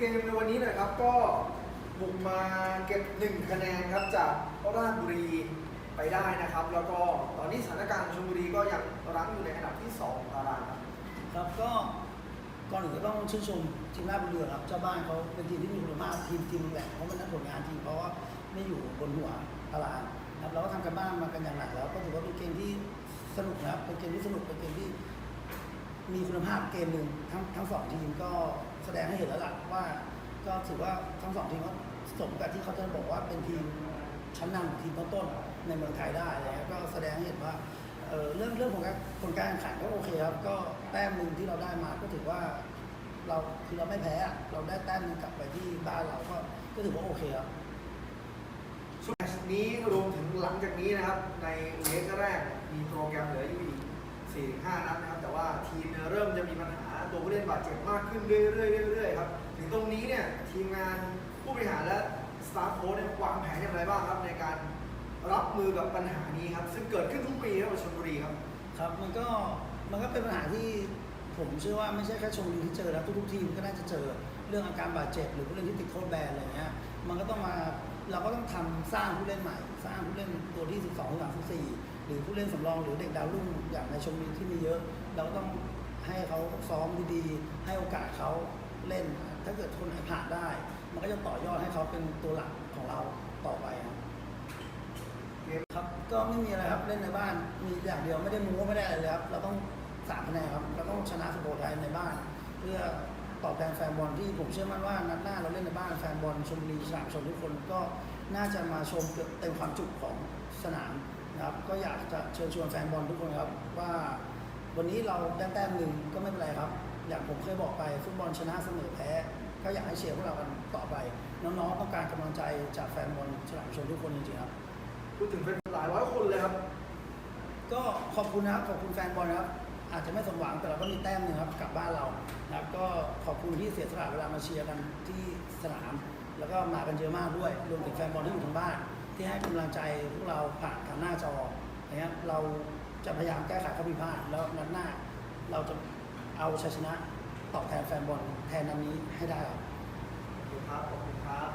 เกมในวันนี้นะครับก็บุกมาเก็บหนึ่งคะแนนครับจากราชบุรีไปได้นะครับ แล้วก็ตอนนี้สถานการณ์ชลบุรีก็ยังรั้งอยู่ในอันดับที่สองตารางครับครับก็ก่อนอื่นก็ต้องชื่นชมทีมราชบุรีครับเจ้าบ้านเขาเป็นทีมที่มีคุณภาพทีมทีมแหละเพราะมันนักผลงานทีมเพราะว่าไม่อยู่บนหัวตารางครับเราก็ทำกันบ้านมากันอย่างหนักแล้วก็ถือว่าเป็นเกมที่สนุกนะครับเป็นเกมที่สนุกเป็นเกมที่ มีคุณภาพเกมหนึ่งทั้งทั้งสองทีมก็แสดงให้เห็นแล้วล่ะว่า ก็ถือว่าทั้งสองทีมก็สมกับที่เขาจะบอกว่าเป็นทีมชั้นนำทีมต้นๆในเมืองไทยได้อะไรเงี้ยก็แสดงให้เห็นว่าเเรื่องเรื่องของการผลการแข่งขันก็โอเคครับ ก็แต้มหนึ่งที่เราได้มาก็ถือว่าเราคือเราไม่แพ้เราได้แต้มหนึงกลับไปที่บ้านเราก็ก็ถือว่าโอเคครับช่วงนี้รวมถึงหลังจากนี้นะครับ ในเล็กแรกมีโปรแกรมเหลืออยู่ 4-5นัดนะครับ แต่ว่าทีมเนี่ยเริ่มจะมีปัญหาตัวผู้เล่นบาดเจ็บมากขึ้นเรื่อยๆเรื่อยๆครับ ถึงตรงนี้เนี่ยทีมงานผู้บริหารและสตาฟโค้ชเนี่ยวางแผนอย่างไรบ้างครับในการรับมือกับปัญหานี้ครับ ซึ่งเกิดขึ้นทุกปีครับชลบุรีครับ ครับมันก็มันก็เป็นปัญหาที่ผมเชื่อว่าไม่ใช่แค่ชมบุรีที่เจอแล้วทุกๆทีมก็น่าจะเจอเรื่องอาการบาดเจ็บหรือผู้เล่นที่ติดโทษแบนอะไรเงี้ยมันก็ต้องมาเราก็ต้องทำสร้างผู้เล่นใหม่ สร้างผู้เล่นตัวที่ 12 13 14ห รือผู้เล่นสำรองหรือเด็กดาวรุ่งอย่างในชมรีที่มีเยอะ เราก็ต้องให้เขาซ้อมดีๆ ให้โอกาสเขาเล่น ถ้าเกิดคนไหนผ่านได้ มันก็จะต่อยอดให้เขาเป็นตัวหลักของเราต่อไปครับครับก็ไม่มีอะไรครับเล่นในบ้านมีอย่างเดียวไม่ได้มูไม่ได้อะไรเลยครับเราต้องสามคะแนนครับเราต้องชนะสุโขทัยในบ้าน เพื่อตอบแทนแฟนบอลที่ผมเชื่อมั่นว่านัดหน้าเราเล่นในบ้านแฟนบอลชมบุรีสนามชมทุกคนก็ น่าจะมาชมเกือบเต็มความจุของสนามนะครับ ก็อยากจะเชิญชวนแฟนบอลทุกคนครับ ว่าวันนี้เราได้แต้มหนึ่งก็ไม่เป็นไรครับ อย่างผมเคยบอกไปฟุตบอลชนะเสมอแพ้ก็อยากให้เชียร์พวกเรากันต่อไป น้องๆต้องการกำลังใจจากแฟนบอลสนามชมทุกคนจริงๆครับพูดถึงเป็นหลายร้อยคนเลยครับ ก็ขอบคุณนะครับขอบคุณแฟนบอลนะครับ อาจจะไม่สมหวังแต่เราก็มีแต้มหนึ่งครับกลับบ้านเรานะครับก็ขอบคุณที่เสียสละเวลามาเชียร์กันที่สนาม แล้วก็มากันเยอะมากด้วยรวมถึงแฟนบอลที่อยู่ทางบ้าน ที่ให้กำลังใจพวกเราผ่านทางหน้าจอนะครับเราจะพยายามแก้ไขข้อผิดพลาดแล้วนัดหน้า เราจะเอาชัยชนะตอบแทนแฟนบอลแทนนัดนี้ให้ได้ครับ ขอบคุณครับขอบคุณครับ